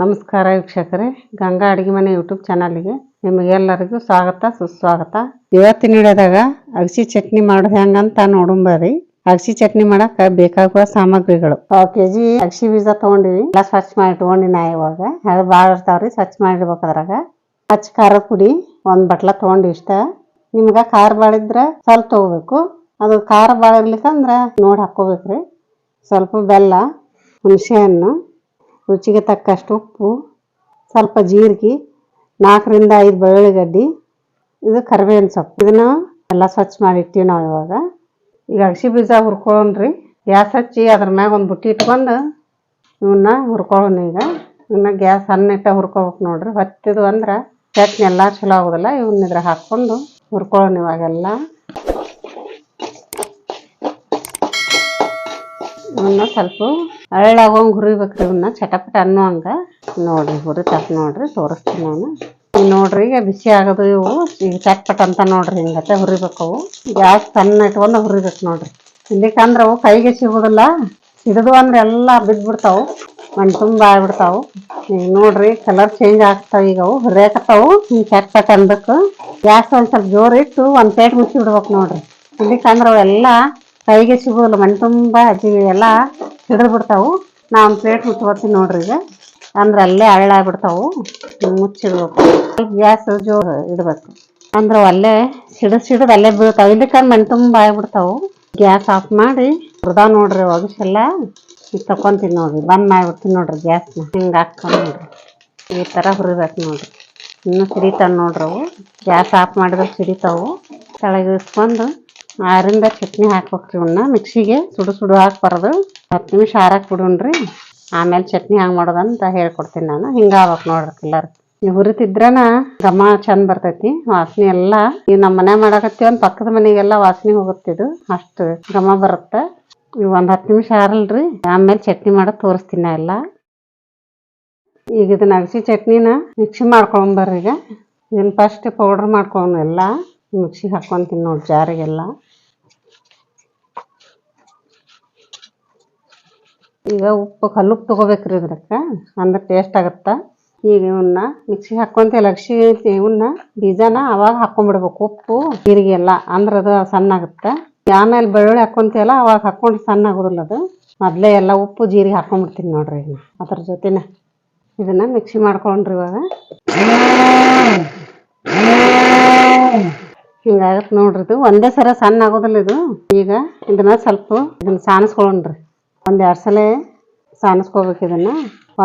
ನಮಸ್ಕಾರ ವೀಕ್ಷಕರೇ, ಗಂಗಾ ಅಡುಗೆ ಮನೆ ಯೂಟ್ಯೂಬ್ ಚಾನಲ್ಗೆ ನಿಮಗೆಲ್ಲರಿಗೂ ಸ್ವಾಗತ, ಸುಸ್ವಾಗತ. ಇವತ್ತಿನ ಹಿಡಿಯೋದಾಗ ಅಗಸಿ ಚಟ್ನಿ ಮಾಡೋದು ಹೆಂಗಂತ ನೋಡುಂಬರ್ರಿ ಅಗಸಿ ಚಟ್ನಿ ಮಾಡಕ್ಕೆ ಬೇಕಾಗುವ ಸಾಮಗ್ರಿಗಳು. ಪಾವ್ ಕೆ ಜಿ ಅಗಸಿ ಬೀಜ ತೊಗೊಂಡಿವಿ. ಎಲ್ಲ ಸ್ವಚ್ಛ ಮಾಡಿ ಇಟ್ಕೊಂಡಿನಿ ನಾ ಇವಾಗ. ಅದು ಭಾಳ ಇರ್ತಾವ್ರಿ, ಸ್ವಚ್ಛ ಮಾಡಿರ್ಬೇಕು ಅದ್ರಾಗ. ಹಚ್ಚ ಖಾರದ ಪುಡಿ ಒಂದು ಬಟ್ಲ ತೊಗೊಂಡು ಇಷ್ಟ. ನಿಮ್ಗೆ ಖಾರ ಬಾಳಿದ್ರೆ ಸ್ವಲ್ಪ ತೊಗೋಬೇಕು. ಅದು ಖಾರ ಭಾಳ ಇರ್ಲಿಕ್ಕಂದ್ರ ನೋಡಿ ಹಾಕ್ಕೋಬೇಕ್ರಿ. ಸ್ವಲ್ಪ ಬೆಲ್ಲ, ಹುಣಸೆ ಹಣ್ಣು ರುಚಿಗೆ ತಕ್ಕಷ್ಟು ಉಪ್ಪು, ಸ್ವಲ್ಪ ಜೀರಿಗೆ, ನಾಲ್ಕರಿಂದ ಐದು ಬೆಳ್ಳುಳ್ಳಿ ಬೆಳ್ಳುಳ್ಳಿಗಡ್ಡಿ, ಇದು ಕರಿಬೇವಿನ ಸೊಪ್ಪು. ಇದನ್ನು ಎಲ್ಲ ಸ್ವಚ್ಛ ಮಾಡಿ ಇಟ್ಟಿವಿ ನಾವು ಇವಾಗ. ಈಗ ಅಗಸಿ ಬೀಜ ಹುರ್ಕೊಳ್ಳೋಣ್ರಿ. ಗ್ಯಾಸ್ ಹಚ್ಚಿ ಅದ್ರ ಮ್ಯಾಗ ಒಂದು ಬುಟ್ಟಿ ಇಟ್ಕೊಂಡು ಇವನ್ನ ಹುರ್ಕೊಳ್ಳೋಣ ಈಗ. ಇವನ್ನ ಗ್ಯಾಸ್ ಸಣ್ಣ ಹುರ್ಕೋಬೇಕು ನೋಡ್ರಿ. ಹೊತ್ತಿದು ಅಂದ್ರೆ ಚಟ್ನಿ ಎಲ್ಲ ಚಲೋ ಆಗೋದಿಲ್ಲ. ಇವನ್ನ ಇದ್ರ ಹಾಕ್ಕೊಂಡು ಹುರ್ಕೊಳ್ಳೋಣ ಇವಾಗೆಲ್ಲ. ಇವನ್ನ ಸ್ವಲ್ಪ ಅರಳಾಗೋಂಗ್ ಹುರಿಬೇಕ್ರಿ ಇವನ್ನ ಚಟಪಟ ಅನ್ನೋ ಹಂಗ ನೋಡ್ರಿ ಹುರಿತಾತ್ ನೋಡ್ರಿ, ತೋರಿಸ್ತೀನಿ ನಾನು ನೋಡ್ರಿ, ಈಗ ಬಿಸಿ ಆಗೋದು ಇವು. ಈಗ ಚಟ್ಪಟ್ ಅಂತ ನೋಡ್ರಿ ಹಿಂಗತ್ತೆ ಹುರಿಬೇಕು ಅವು. ಗ್ಯಾಸ್ ಸಣ್ಣ ಇಟ್ಕೊಂಡು ಹುರಿಬೇಕು ನೋಡ್ರಿ. ಇಲ್ಲಿಕಂದ್ರೆ ಅವು ಕೈಗೆ ಸಿಗೋದಿಲ್ಲ. ಸಿಡಿದು ಅಂದ್ರೆ ಎಲ್ಲ ಬಿದ್ದ್ಬಿಡ್ತಾವು ಮಣ್ ತುಂಬ ಆಗ್ಬಿಡ್ತಾವು. ಈಗ ನೋಡ್ರಿ ಕಲರ್ ಚೇಂಜ್ ಆಗ್ತಾವ ಈಗ ಅವು. ಹುರಿಯಾಕತ್ತಾವು. ಹಿಂಗೆ ಚಟ್ಪಟ್ ಅನ್ಬೇಕು ಗ್ಯಾಸ್ ಒಂದು ಸ್ವಲ್ಪ ಜೋರು ಇಟ್ಟು ಒಂದು ಪ್ಲೇಟ್ ಮುಚ್ಚಿ ಬಿಡ್ಬೇಕು ನೋಡ್ರಿ. ಇಲ್ಲಿಕಂದ್ರೆ ಅವೆಲ್ಲ ಕೈಗೆ ಸಿಗೋದಿಲ್ಲ. ಮಣ್ ತುಂಬ ಅಜ್ಜಿ ಎಲ್ಲ. ಹಿಡಿದು ಬಿಡ್ತಾವು ನಾ ಒಂದು ಪ್ಲೇಟ್ ಮುಚ್ಕೋತೀನಿ ನೋಡ್ರಿ ಈಗ. ಅಂದ್ರೆ ಅಲ್ಲೇ ಹಳ್ಳ ಆಗ್ಬಿಡ್ತಾವು ಮುಚ್ಚಿಡ್ಬೇಕು. ಗ್ಯಾಸ್ ಜೋರು ಇಡ್ಬೇಕು. ಅಂದ್ರೆ ಅಲ್ಲೇ ಸಿಡಿದು ಸಿಡಿದು ಅಲ್ಲೇ ಬೀಳ್ತಾವೆ. ಇಲ್ಲಿಕಂದ್ರೆ ಮಣ್ಣು ತುಂಬ ಆಗ್ಬಿಡ್ತಾವು. ಗ್ಯಾಸ್ ಆಫ್ ಮಾಡಿ ಹುರ್ದಾವ್ ನೋಡ್ರಿ ಒಗಸೆಲ್ಲ. ತಕೊಂತೀನಿ ನೋಡ್ರಿ. ಬಂದ್ ಮಾಡ್ಬಿಡ್ತೀನಿ ನೋಡ್ರಿ ಗ್ಯಾಸ್ನ. ಹಿಂಗೆ ಹಾಕ್ಕೊಂಡು ನೋಡ್ರಿ. ಈ ಥರ ಹುರಿಬೇಕು ನೋಡ್ರಿ. ಇನ್ನೂ ಸಿಡಿತಾವೆ ನೋಡ್ರಿ ಅವು. ಗ್ಯಾಸ್ ಆಫ್ ಮಾಡಿದ್ರೆ ಸಿಡಿತಾವು. ಕೆಳಗೆ ಇಳಿಸ್ಕೊಂಡು ಆರಿಂದ ಚಟ್ನಿ ಹಾಕ್ಬೇಕ್ರಿ ಇವನ್ನ ಮಿಕ್ಸಿಗೆ ಸುಡು ಸುಡು ಹಾಕ್ಬಾರ್ದು ಹತ್ತು ನಿಮಿಷ ಆರಾಕ್ ಬಿಡೋಣ್ರಿ. ಆಮೇಲೆ ಚಟ್ನಿ ಹಂಗೆ ಮಾಡೋದಂತ ಹೇಳ್ಕೊಡ್ತೀನಿ ನಾನು. ಹಿಂಗೆ ಆಗ್ಬೇಕು ನೋಡ್ರಿ ಕಲರ್. ನೀವು ಹುರಿತಿದ್ರನ ಘಮ ಚಂದ ಬರ್ತೈತಿ. ವಾಸನೆ ಎಲ್ಲ ಈಗ ನಮ್ಮ ಮನೆ ಮಾಡಾಕತ್ತೀವಿ ಒಂದು ಪಕ್ಕದ ಮನೆಗೆಲ್ಲ ವಾಸನೆ ಹೋಗುತ್ತಿದ್ದು ಅಷ್ಟು ಘಮ ಬರುತ್ತೆ. ಈಗ ಒಂದು ಹತ್ತು ನಿಮಿಷ ಆರಲ್ರಿ. ಆಮೇಲೆ ಚಟ್ನಿ ಮಾಡೋದು ತೋರಿಸ್ತೀನಿ ನಾ ಎಲ್ಲ. ಈಗ ಇದನ್ನ ಅಗಸಿ ಚಟ್ನಿನ ಮಿಕ್ಸಿ ಮಾಡ್ಕೊಂಬರ್ರಿ ಈಗ. ಇದನ್ನ ಫಸ್ಟ್ ಪೌಡ್ರ್ ಮಾಡ್ಕೊಂಡು ಎಲ್ಲ. ಮಿಕ್ಸಿಗೆ ಹಾಕ್ಕೊಂತೀನಿ ನೋಡಿ ಜಾರಿಗೆಲ್ಲ. ಈಗ ಉಪ್ಪು ಕಲ್ಲುಪ್ಪು ತೊಗೋಬೇಕ್ರಿ ಇದಕ್ಕೆ ಅಂದ್ರೆ ಟೇಸ್ಟ್ ಆಗುತ್ತೆ? ಈಗ ಇವನ್ನ ಮಿಕ್ಸಿಗೆ ಹಾಕ್ಕೊಂತೀವಿ ಲಕ್ಷಿ ಇವನ್ನ ಬೀಜನ ಅವಾಗ ಹಾಕೊಂಡ್ಬಿಡ್ಬೇಕು ಉಪ್ಪು, ಜೀರಿಗೆ ಎಲ್ಲ, ಅಂದ್ರೆ ಅದು ಸಣ್ಣ ಆಗುತ್ತೆ ಆಮೇಲೆ ಬೆಳ್ಳುಳ್ಳಿ ಹಾಕ್ಕೊಂತೀವಲ್ಲ ಅವಾಗ ಹಾಕ್ಕೊಂಡು ಸಣ್ಣ ಆಗೋದಿಲ್ಲ ಅದು. ಮೊದಲೇ ಎಲ್ಲ ಉಪ್ಪು, ಜೀರಿಗೆ ಹಾಕೊಂಡ್ಬಿಡ್ತೀನಿ ನೋಡ್ರಿ ಇದನ್ನ ಅದ್ರ ಜೊತೆನೆ. ಇದನ್ನ ಮಿಕ್ಸಿ ಮಾಡ್ಕೊಂಡ್ರಿ ಇವಾಗ. ಹಿಂಗಾಗತ್ತೆ ನೋಡ್ರಿ ಇದು, ಒಂದೇ ಸರ ಸಣ್ಣ ಆಗೋದಿಲ್ಲ ಇದು. ಈಗ ಇದನ್ನ ಸ್ವಲ್ಪ ಇದನ್ನ ಸಾಣಿಸ್ಕೊಳ್ಳೋಣ್ರಿ ಒಂದ್ ಎರಡು ಸಲ ಸಾಣಿಸ್ಕೋಬೇಕು ಇದನ್ನ.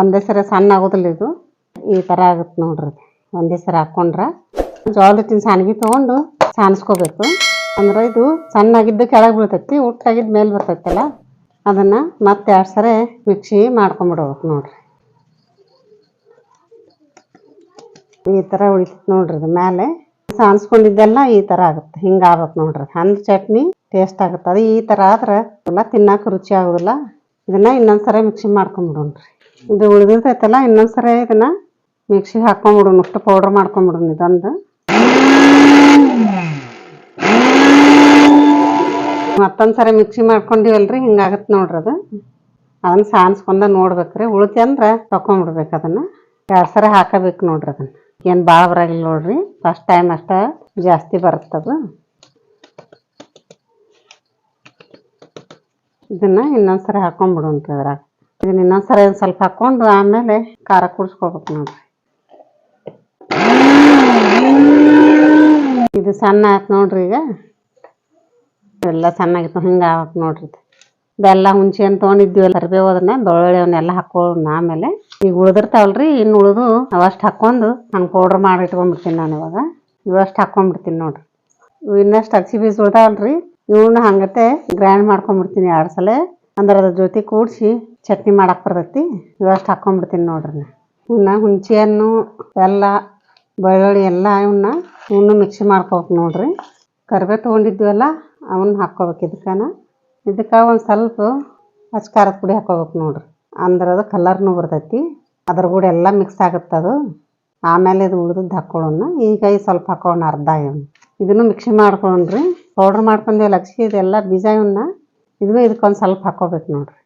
ಒಂದೇ ಸರ ಸಣ್ಣ ಆಗೋದಿಲ್ಲ ಇದು. ಈ ತರ ಆಗುತ್ತೆ ನೋಡ್ರಿ. ಒಂದೇ ಸರ ಹಾಕ್ಕೊಂಡ್ರೆ ಜೋಳದ ಸಾಣಿಗೆ ತಗೊಂಡು ಸಾಣಿಸ್ಕೋಬೇಕು ಅಂದ್ರೆ ಇದು ಸಣ್ಣಾಗಿದ್ದು ಕೆಳಗೆ ಬೀಳ್ತೈತಿ ಉಟ್ಟಾಗಿದ್ದು ಮೇಲೆ ಬರ್ತೈತಲ್ಲ, ಅದನ್ನ ಮತ್ತೆ ಎರಡು ಸರ ಮಿಕ್ಸಿ ಮಾಡ್ಕೊಂಬಿಡ್ಬೇಕು ನೋಡ್ರಿ. ಈ ಥರ ಉಳಿತೈತೆ ನೋಡ್ರಿ ಅದು ಮೇಲೆ ಸಾನ್ಸ್ಕೊಂಡಿದ್ದೆಲ್ಲ ಈ ತರ ಆಗುತ್ತೆ. ಹಿಂಗೆ ಆಗ್ಬೇಕು ನೋಡ್ರಿ. ಹಂದ್ ಚಟ್ನಿ ಟೇಸ್ಟ್ ಆಗುತ್ತೆ. ಅದು ಈ ತರ ಆದ್ರೆ ಎಲ್ಲ ತಿನ್ನಾಕ ರುಚಿ ಆಗೋದಿಲ್ಲ. ಇದನ್ನ ಇನ್ನೊಂದ್ಸರಿ ಮಿಕ್ಸಿ ಮಾಡ್ಕೊಂಬಿಡೋಣ್ರಿ ಇದು ಉಳಿದಿರ್ತೈತಲ್ಲ ಇನ್ನೊಂದ್ಸರಿ ಇದನ್ನ ಮಿಕ್ಸಿಗೆ ಹಾಕೊಂಬಿಡೋಣ ಅಷ್ಟು ಪೌಡ್ರ್ ಮಾಡ್ಕೊಂಬಿಡೋಣ ಇದೊಂದು. ಮತ್ತೊಂದ್ಸರಿ ಮಿಕ್ಸಿ ಮಾಡ್ಕೊಂಡಿವಲ್ರಿ, ಹಿಂಗಾಗತ್ತೆ ನೋಡ್ರಿ ಅದು. ಅದನ್ನ ಸಾನ್ಸ್ಕೊಂಡ ನೋಡ್ಬೇಕ್ರಿ. ಉಳಿತಿ ಅಂದ್ರೆ ತಕೊಂಬಿಡ್ಬೇಕು ಅದನ್ನ. ಎರಡು ಸರಿ ಹಾಕಬೇಕು ನೋಡ್ರಿ ಅದನ್ನ. ಏನು ಭಾಳ ಬರಾಗಿಲ್ಲ ನೋಡ್ರಿ. ಫಸ್ಟ್ ಟೈಮ್ ಅಷ್ಟ ಜಾಸ್ತಿ ಬರುತ್ತದು. ಇದನ್ನ ಇನ್ನೊಂದ್ಸರಿ ಹಾಕೊಂಡ್ಬಿಡೋಣ್ರಿ ಅದ್ರಾಗ ಇದನ್ನ ಇನ್ನೊಂದ್ಸರಿ ಒಂದ್ ಸ್ವಲ್ಪ ಹಾಕೊಂಡು ಆಮೇಲೆ ಖಾರ ಕುಡಿಸ್ಕೋಬೇಕು ನೋಡ್ರಿ. ಇದು ಸಣ್ಣ ಆಯ್ತು ನೋಡ್ರಿ ಈಗ. ಎಲ್ಲ ಸಣ್ಣಾಗಿತ್ತು, ಹಿಂಗೆ ಆಗ್ಬೇಕು ನೋಡ್ರಿ. ಬೆಲ್ಲ ಹುಣ್ಸೆ ಹಣ್ಣು ತೊಗೊಂಡಿದ್ವಿ ಕರಿಬೇವು ಅದನ್ನ, ಬೆಳ್ಳುಳ್ಳಿ ಅವನ್ನೆಲ್ಲ ಹಾಕೊಳ್ಳೋಣ ಆಮೇಲೆ ಈಗ ಉಳಿದಿರ್ತಾವಲ್ರಿ ಇನ್ನು ಉಳಿದು ಅವಷ್ಟು ಹಾಕ್ಕೊಂಡು ನಾನು ಪೌಡ್ರ್ ಮಾಡಿ ಇಟ್ಕೊಂಡ್ಬಿಡ್ತೀನಿ ನಾನು ಇವಾಗ. ಇವಷ್ಟು ಹಾಕ್ಕೊಂಡ್ಬಿಡ್ತೀನಿ ನೋಡ್ರಿ. ಇವು ಇನ್ನಷ್ಟು ಅರ್ಸಿ ಬೀಜ ಉಳ್ದಾವಲ್ರಿ ಇವನ್ನ ಹಂಗತೆ ಗ್ರೈಂಡ್ ಮಾಡ್ಕೊಂಡ್ಬಿಡ್ತೀನಿ ಎರಡು ಸಲ. ಅಂದ್ರೆ ಅದ್ರ ಜೊತೆ ಕೂಡಿಸಿ ಚಟ್ನಿ ಮಾಡಕ್ಕೆ ಬರ್ತೈತಿ ಇವಷ್ಟು ಹಾಕ್ಕೊಂಡ್ಬಿಡ್ತೀನಿ ನೋಡ್ರಿ ನಾ. ಇವನ್ನ ಹುಣ್ಸೆ ಹಣ್ಣು ಬೆಲ್ಲ ಬೆಳ್ಳುಳ್ಳಿ ಎಲ್ಲ ಇವನ್ನ ಇವನ್ನ ಮಿಕ್ಸಿ ಮಾಡ್ಕೋಬೇಕು ನೋಡ್ರಿ. ಕರಿಬೇವು ತೊಗೊಂಡಿದ್ವಲ್ಲ ಅವನ್ನ ಹಾಕ್ಕೋಬೇಕು ಇದಕ್ಕನ. ಇದಕ್ಕೆ ಒಂದು ಸ್ವಲ್ಪ ಖಾರದ ಪುಡಿ ಹಾಕ್ಕೋಬೇಕು ನೋಡ್ರಿ. ಅಂದ್ರೆ ಅದು ಕಲರ್ನು ಬರ್ತೈತಿ. ಅದ್ರ ಕೂಡ ಎಲ್ಲ ಮಿಕ್ಸ್ ಅದು. ಆಮೇಲೆ ಇದು ಉಳಿದದ್ದು ಹಾಕ್ಕೊಳ್ಳೋಣ ಈಗ ಈ ಸ್ವಲ್ಪ ಹಾಕೊಳ್ಳೋಣ ಅರ್ಧ ಇವನು ಇದನ್ನು ಮಿಕ್ಸಿ ಮಾಡ್ಕೊಳ್ಳೋಣ್ರಿ ಪೌಡ್ರ್ ಮಾಡ್ಕೊಂಡೇವಿ ಲಕ್ಷಿ ಇದೆಲ್ಲ ಬೀಜ ಇವನ್ನ ಇದನ್ನು ಇದಕ್ಕೊಂದು ಸ್ವಲ್ಪ ಹಾಕೋಬೇಕು ನೋಡ್ರಿ.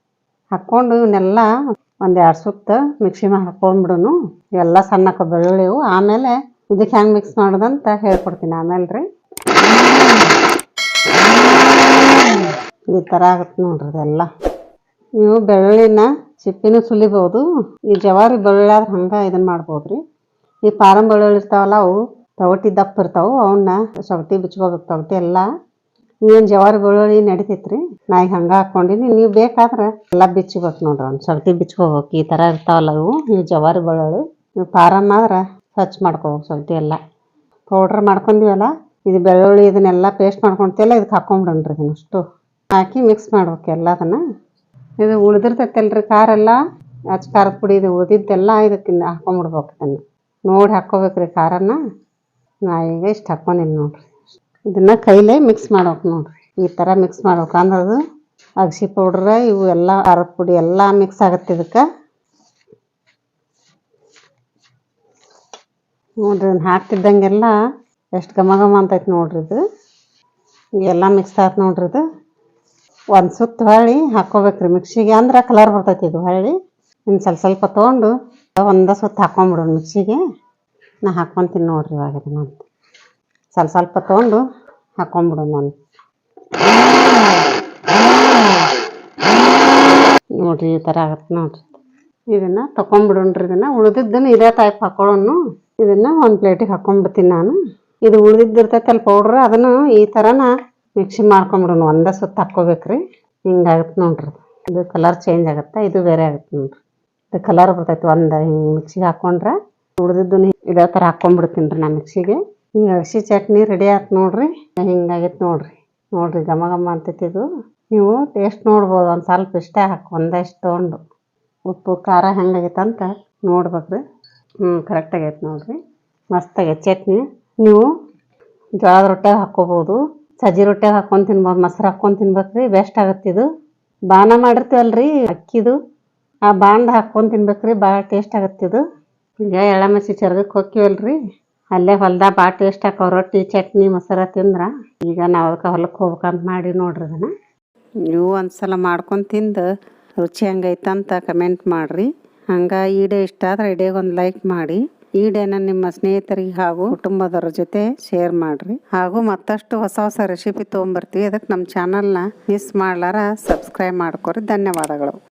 ಹಾಕ್ಕೊಂಡು ಇವನ್ನೆಲ್ಲ ಒಂದು ಎರಡು ಸುತ್ತ ಮಿಕ್ಸಿ ಮಾಡಿ ಹಾಕ್ಕೊಂಡ್ಬಿಡೋನು ಎಲ್ಲ ಸಣ್ಣಕ್ಕೆ ಬೆಳ್ಳುಳ್ಳಿವು ಆಮೇಲೆ ಇದಕ್ಕೆ ಹೆಂಗೆ ಮಿಕ್ಸ್ ಮಾಡೋದಂತ ಹೇಳ್ಕೊಡ್ತೀನಿ ಆಮೇಲೆ ರೀ ಈ ಥರ ಆಗುತ್ತೆ ನೋಡ್ರಿ ಇದೆಲ್ಲ. ನೀವು ಬೆಳ್ಳುಳ್ಳಿನ ಸಿಪ್ಪಿನೂ ಸುಲಿಬೋದು, ಈ ಜವಾರಿ ಬೆಳ್ಳುಳ್ಳಿ ಹಂಗೆ ಇದನ್ನ ಮಾಡ್ಬೋದು ರೀ ಈ ಪಾರಂ ಬೆಳ್ಳುಳ್ಳಿ ಇರ್ತಾವಲ್ಲ, ಅವು ತೊಗಟಿ ದಪ್ಪ ಇರ್ತಾವು ಅವನ್ನ ಸೌತಿ ಬಿಚ್ಕೋಬೇಕು ತೊಗಟಿ ಎಲ್ಲ. ಏನು ಜವಾರಿ ಬೆಳ್ಳುಳ್ಳಿ ನಡಿತೈತ್ರಿ ನಾ ಈಗ ಹಂಗೆ ಹಾಕ್ಕೊಂಡಿನಿ ನೀವು ಬೇಕಾದ್ರೆ ಎಲ್ಲ ಬಿಚ್ಕೋಬೇಕು ನೋಡ್ರಿ, ಒಂದು ಸೌತಿ ಬಿಚ್ಕೋಬೇಕು, ಈ ಥರ ಇರ್ತಾವಲ್ಲ ಅವು. ಈ ಜವಾರಿ ಬೆಳ್ಳುಳ್ಳಿ, ನೀವು ಫಾರಮ್ ಆದ್ರೆ ಸ್ವಚ್ಛ ಮಾಡ್ಕೋಬೇಕು ಸೌತಿ ಎಲ್ಲ. ಪೌಡ್ರ್ ಮಾಡ್ಕೊಂಡಿವಲ್ಲ, ಇದು ಬೆಳ್ಳುಳ್ಳಿ ಇದನ್ನೆಲ್ಲ ಪೇಸ್ಟ್ ಮಾಡ್ಕೊಂತೀವಲ್ಲ ಇದಕ್ಕೆ ಹಾಕೊಂಡ್ಬಿಡೋಣ್ರಿ ಇದನ್ನ ಅಷ್ಟು. ಹಾಕಿ ಮಿಕ್ಸ್ ಮಾಡ್ಬೇಕು ಎಲ್ಲದನ್ನ. ಇದು ಉಳ್ದಿರ್ತೈತಲ್ರಿ ಖಾರೆಲ್ಲ ಅಚ್ಚ ಖಾರದ ಪುಡಿ ಇದು ಉಳಿದಿದ್ದೆಲ್ಲ ಇದಕ್ಕೆ ಹಾಕೊಂಬಿಡ್ಬೇಕು ಇದನ್ನು. ನೋಡಿ ಹಾಕ್ಕೋಬೇಕ್ರಿ ಖಾರನ ನಾ ಈಗ ಇಷ್ಟು ಹಾಕ್ಕೊಂಡಿನಿ ನೋಡ್ರಿ. ಇದನ್ನು ಕೈಲೇ ಮಿಕ್ಸ್ ಮಾಡ್ಬೇಕು ನೋಡ್ರಿ. ಈ ಥರ ಮಿಕ್ಸ್ ಮಾಡ್ಬೇಕು. ಅದು ಅಗಸಿ ಪೌಡ್ರ ಇವು ಎಲ್ಲ ಖಾರದ ಪುಡಿ ಎಲ್ಲ ಮಿಕ್ಸ್ ಆಗುತ್ತೆ ಇದಕ್ಕೆ. ನೋಡ್ರಿ ಇದನ್ನು ಹಾಕ್ತಿದ್ದಂಗೆಲ್ಲ ಎಷ್ಟು ಘಮ ಘಮ ಅಂತೈತೆ ನೋಡ್ರಿ ಇದು. ಎಲ್ಲ ಮಿಕ್ಸ್ ಆಯ್ತು ನೋಡ್ರಿ ಇದು. ಒಂದು ಸುತ್ತು ಹೊಳ್ಳಿ ಹಾಕ್ಕೋಬೇಕ್ರಿ ಮಿಕ್ಸಿಗೆ. ಅಂದ್ರೆ ಕಲರ್ ಬರ್ತೈತಿ ಇದು ಹೊಳ್ಳಿ. ಇನ್ನು ಸ್ವಲ್ಪ ಸ್ವಲ್ಪ ತೊಗೊಂಡು ಒಂದು ಸುತ್ತು ಹಾಕ್ಕೊಂಬಿಡೋಣ ಮಿಕ್ಸಿಗೆ. ನಾ ಹಾಕೊತೀನಿ ನೋಡ್ರಿ ಇವಾಗ ನಾನು ಸ್ವಲ್ಪ ಸ್ವಲ್ಪ ತೊಗೊಂಡು ಹಾಕ್ಕೊಂಬಿಡೋಣ ನಾನು ನೋಡ್ರಿ ಈ ಥರ ಆಗತ್ತೆ ನೋಡ್ರಿ. ಇದನ್ನು ತೊಗೊಂಬಿಡೋಣ್ರಿ ಇದನ್ನು. ಉಳಿದಿದ್ದನ್ನು ಇದೇ ಟೈಪ್ ಹಾಕೊಳ್ಳೋನು ಇದನ್ನು ಒಂದು ಪ್ಲೇಟಿಗೆ ಹಾಕೊಂಡ್ಬಿಡ್ತೀನಿ ನಾನು. ಇದು ಉಳಿದಿದ್ದಿರ್ತೈತಲ್ಲ ಪೌಡ್ರ್ ಅದನ್ನು ಈ ಥರನ ಮಿಕ್ಸಿ ಮಾಡ್ಕೊಂಬಿಡೋಣ ಒಂದೇ ಸುತ್ತ ಹಾಕ್ಕೋಬೇಕ್ರಿ. ಹಿಂಗಾಗತ್ತೆ ನೋಡ್ರಿ. ಇದು ಕಲರ್ ಚೇಂಜ್ ಆಗುತ್ತೆ, ಇದು ಬೇರೆ ಆಗುತ್ತೆ ನೋಡ್ರಿ. ಇದು ಕಲರ್ ಬರ್ತೈತಿ, ಒಂದು ಹಿಂಗೆ ಮಿಕ್ಸಿಗೆ ಹಾಕ್ಕೊಂಡ್ರೆ ಉಳಿದಿದ್ದನ್ನು ಇದೇ ಥರ ಹಾಕ್ಕೊಂಡ್ಬಿಡ್ತೀನಿ ರೀ ನಾ ಮಿಕ್ಸಿಗೆ. ಹಿಂಗೆ ಅಗಸಿ ಚಟ್ನಿ ರೆಡಿ ಆಯ್ತು ನೋಡ್ರಿ, ಹಿಂಗಾಗೈತೆ ನೋಡ್ರಿ. ನೋಡ್ರಿ ಘಮ ಘಮ ಅಂತೈತಿ ಇದು. ನೀವು ಟೇಸ್ಟ್ ನೋಡ್ಬೋದು, ಒಂದು ಸ್ವಲ್ಪ ಇಷ್ಟೇ ಹಾಕಿ, ಒಂದೇ ಇಷ್ಟು ತೊಗೊಂಡು. ಉಪ್ಪು, ಖಾರ ಹೆಂಗಾಗೈತೆ ಅಂತ ನೋಡ್ಬೇಕ್ರಿ. ಹ್ಞೂ ಕರೆಕ್ಟ್ ಆಗೈತೆ ನೋಡ್ರಿ. ಮಸ್ತಾಗೈತೆ ಚಟ್ನಿ. ನೀವು ಜೋಳದ ರೊಟ್ಯಾಗ ಹಾಕ್ಕೋಬೋದು. ಸಜ್ಜಿ ರೊಟ್ಟಿ ಹಾಕ್ಕೊಂಡು ತಿನ್ಬೋದು, ಮೊಸರು ಹಾಕ್ಕೊಂಡು ತಿನ್ಬೇಕ್ರಿ ಬೆಸ್ಟ್ ಆಗತ್ತೆ ಇದು. ಬಾನ ಮಾಡಿರ್ತೀವಲ್ರಿ, ಅಕ್ಕಿದು. ಆ ಬಾಂಡ್ ಹಾಕ್ಕೊಂಡು ತಿನ್ಬೇಕ್ರಿ ಭಾಳ ಟೇಸ್ಟ್ ಆಗತ್ತೆ ಇದು. ಈಗ ಎಳ್ಳಮಸಿ ಚರ್ಗಕ್ಕೆ ಹೋಗ್ತೀವಲ್ರಿ ಅಲ್ಲೇ ಹೊಲ್ದಾಗ ಭಾಳ ಟೇಸ್ಟ್ ಹಾಕೋ ರೊಟ್ಟಿ, ಚಟ್ನಿ, ಮೊಸರ ತಿಂದ್ರ. ಈಗ ನಾವು ಅದಕ್ಕೆ ಹೊಲಕ್ಕೆ ಹೋಗ್ಬೇಕಂತ ಮಾಡಿ ನೋಡ್ರಿ ಅದನ್ನು ನೀವು ಒಂದ್ಸಲ ಮಾಡ್ಕೊಂಡು ತಿಂದು ರುಚಿ ಹಂಗೈತಂತ ಕಮೆಂಟ್ ಮಾಡಿರಿ. ಹಂಗೆ ಈ ಡೇ ಇಷ್ಟ ಆದ್ರೆ ಇಡೇಗೆ ಒಂದು ಲೈಕ್ ಮಾಡಿ. ಈ ಡೇನ ನಿಮ್ಮ ಸ್ನೇಹಿತರಿಗೆ ಹಾಗೂ ಕುಟುಂಬದವರ ಜೊತೆ ಶೇರ್ ಮಾಡಿರಿ. ಹಾಗೂ ಮತ್ತಷ್ಟು ಹೊಸ ಹೊಸ ರೆಸಿಪಿ ತೊಗೊಂಬರ್ತೀವಿ. ಅದಕ್ಕೆ ನಮ್ಮ ಚಾನಲ್ನ ಮಿಸ್ ಮಾಡ್ಲಾರ ಸಬ್ಸ್ಕ್ರೈಬ್ ಮಾಡ್ಕೊರಿ. ಧನ್ಯವಾದಗಳು.